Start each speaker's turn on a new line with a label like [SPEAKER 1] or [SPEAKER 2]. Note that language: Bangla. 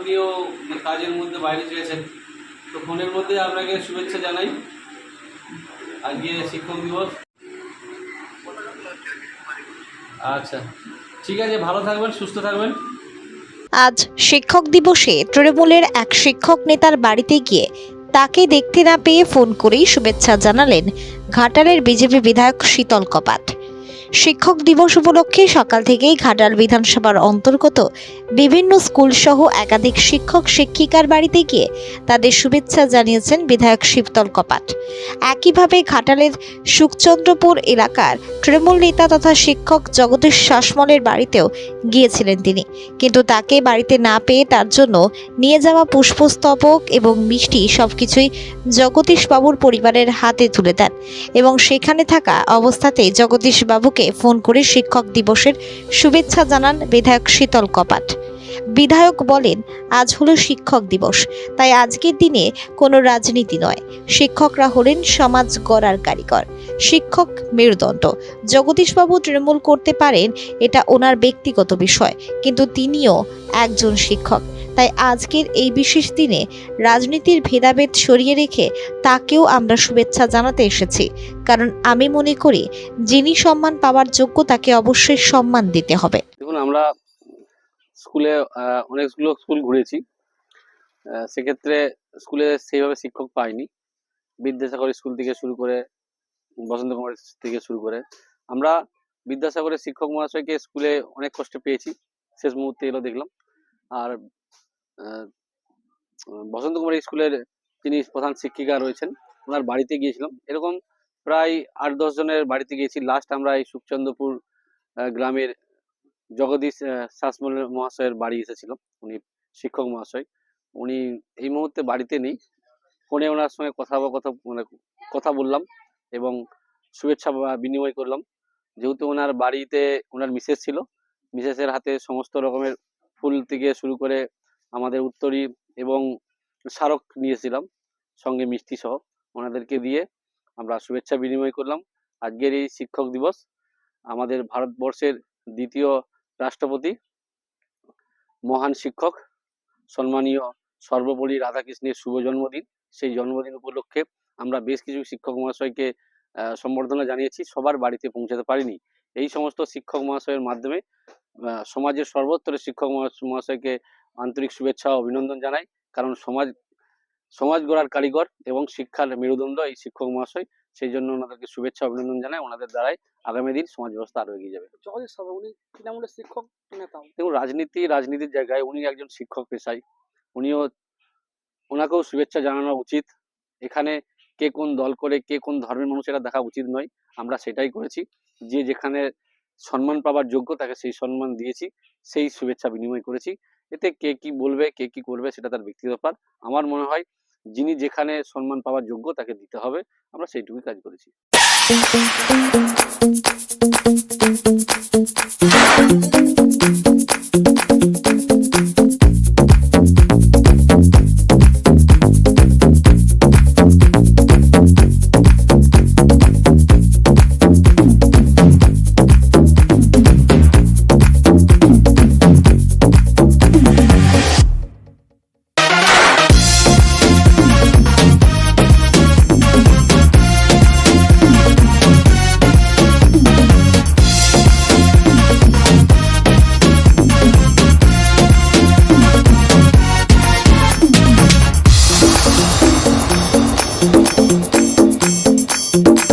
[SPEAKER 1] আপনিও কাজের মধ্যে বাইরে চেয়েছেন তো ফোনের মধ্যে আপনাকে শুভেচ্ছা জানাই। আজকে শিক্ষক দিবস। আচ্ছা ঠিক আছে, ভালো থাকবেন, সুস্থ থাকবেন।
[SPEAKER 2] আজ শিক্ষক দিবসে তৃণমূলের এক শিক্ষক নেতার বাড়িতে গিয়ে তাকে দেখতে না পেয়ে ফোন করেই শুভেচ্ছা জানালেন ঘাটালের বিজেপি বিধায়ক শীতল কপাট শিক্ষক দিবস উপলক্ষে সকাল থেকেই ঘাটাল বিধানসভার অন্তর্গত বিভিন্ন স্কুল সহ একাধিক শিক্ষক, শিক্ষিকার বাড়িতে গিয়ে তাদের শুভেচ্ছা জানিয়েছেন বিধায়ক শিবতল কপাট। একইভাবে ঘাটালের সুখচন্দ্রপুর এলাকার তৃণমূল নেতা তথা শিক্ষক জগদীশ শাসমলের বাড়িতেও গিয়েছিলেন তিনি। কিন্তু তাকে বাড়িতে না পেয়ে তার জন্য নিয়ে যাওয়া পুষ্পস্তবক এবং মিষ্টি সবকিছুই জগদীশ বাবুর পরিবারের হাতে তুলে দেন এবং সেখানে থাকা অবস্থাতেই জগদীশ বাবুকে ফোন করে শিক্ষক দিবসের শুভেচ্ছা জানান বিধায়ক শীতল কপাট। বিধায়ক বলেন, আজ হলো শিক্ষক দিবস, তাই আজকের দিনে কোনো রাজনীতি নয়। শিক্ষকরা হলেন সমাজ গড়ার কারিগর। শিক্ষক মেরুদণ্ড। জগদীশবাবু তৃণমূল করতে পারেন, এটা ওনার ব্যক্তিগত বিষয়, কিন্তু তিনিও একজন শিক্ষক। তাই আজকের এই বিশেষ দিনে রাজনীতির ভেদাভেদ সরিয়ে রেখে তাকেও আমরা শুভেচ্ছা জানাতে এসেছি। কারণ আমি মনে করি, যিনি সম্মান পাওয়ার যোগ্য তাকে অবশ্যই সম্মান দিতে হবে।
[SPEAKER 1] দেখুন, আমরা স্কুলে অনেকগুলো স্কুল ঘুরেছি। সেক্ষেত্রে স্কুলে সেইভাবে শিক্ষক পাইনি। বিদ্যাসাগর স্কুল থেকে শুরু করে, বসন্ত কুমার থেকে শুরু করে। আমরা বিদ্যাসাগরের শিক্ষক মহাশয়কে স্কুলে অনেক কষ্টে পেয়েছি। শেষ মুহূর্তে এলো দেখলাম। আর বসন্ত কুমার স্কুলের যিনি প্রধান শিক্ষিকা রয়েছেন, ওনার বাড়িতে গিয়েছিলাম। এরকম প্রায় আট, দশ জনের বাড়িতে গিয়েছি। লাস্ট আমরা এই সুখচন্দ্রপুর গ্রামের জগদীশ শাসমল মহাশয়ের বাড়ি এসেছিলাম। উনি শিক্ষক মহাশয়। উনি এই মুহূর্তে বাড়িতে নেই। ফোনে ওনার সঙ্গে কথা কথা মানে কথা বললাম এবং শুভেচ্ছা বিনিময় করলাম। যেহেতু ওনার বাড়িতে, ওনার মিসেস ছিল, মিসেসের হাতে সমস্ত রকমের ফুল থেকে শুরু করে আমাদের উত্তরী এবং স্মারক নিয়েছিলাম, সঙ্গে মিষ্টি সহ। ওনাদেরকে দিয়ে আমরা শুভেচ্ছা বিনিময় করলাম। আজকের এই শিক্ষক দিবস আমাদের ভারতবর্ষের দ্বিতীয় রাষ্ট্রপতি, মহান শিক্ষক, সম্মানীয় সর্বোপরি রাধাকৃষ্ণের শুভ জন্মদিন। সেই জন্মদিন উপলক্ষে আমরা বেশ কিছু শিক্ষক মহাশয়কে সম্বর্ধনা জানিয়েছি। সবার বাড়িতে পৌঁছাতে পারিনি। এই সমস্ত শিক্ষক মহাশয়ের মাধ্যমে সমাজের সর্বস্তরের শিক্ষক মহাশয়কে আন্তরিক শুভেচ্ছা ও অভিনন্দন জানাই। কারণ সমাজ সমাজ গড়ার কারিগর এবং শিক্ষার মেরুদণ্ড এই শিক্ষক মহাশয় সেই জন্য ওনাদেরকে শুভেচ্ছা অভিনন্দন জানাই। ওনাদের দ্বারাই আগামী দিন সমাজ ব্যবস্থা আরও এগিয়ে যাবে।
[SPEAKER 3] তৃণমূলের শিক্ষক নেতা?
[SPEAKER 1] দেখুন রাজনীতি রাজনীতির জায়গায় উনি একজন শিক্ষক পেশায়। উনিও ওনাকেও শুভেচ্ছা জানানো উচিত। এখানে কে কোন দল করে কে কোন ধর্মের মানুষ এটা দেখা উচিত নয়। আমরা সেটাই করেছি। যে যেখানে সম্মান পাওয়ার যোগ্য তাকে সেই সম্মান দিয়েছি সেই শুভেচ্ছা বিনিময় করেছি। এতে কে কি বলবে, কে কি করবে সেটা তার ব্যক্তিগত ব্যাপার আমার মনে হয় যিনি যেখানে সম্মান পাওয়ার যোগ্য তাকে দিতে হবে। আমরা সেইটুকুই কাজ করেছি। Thank you.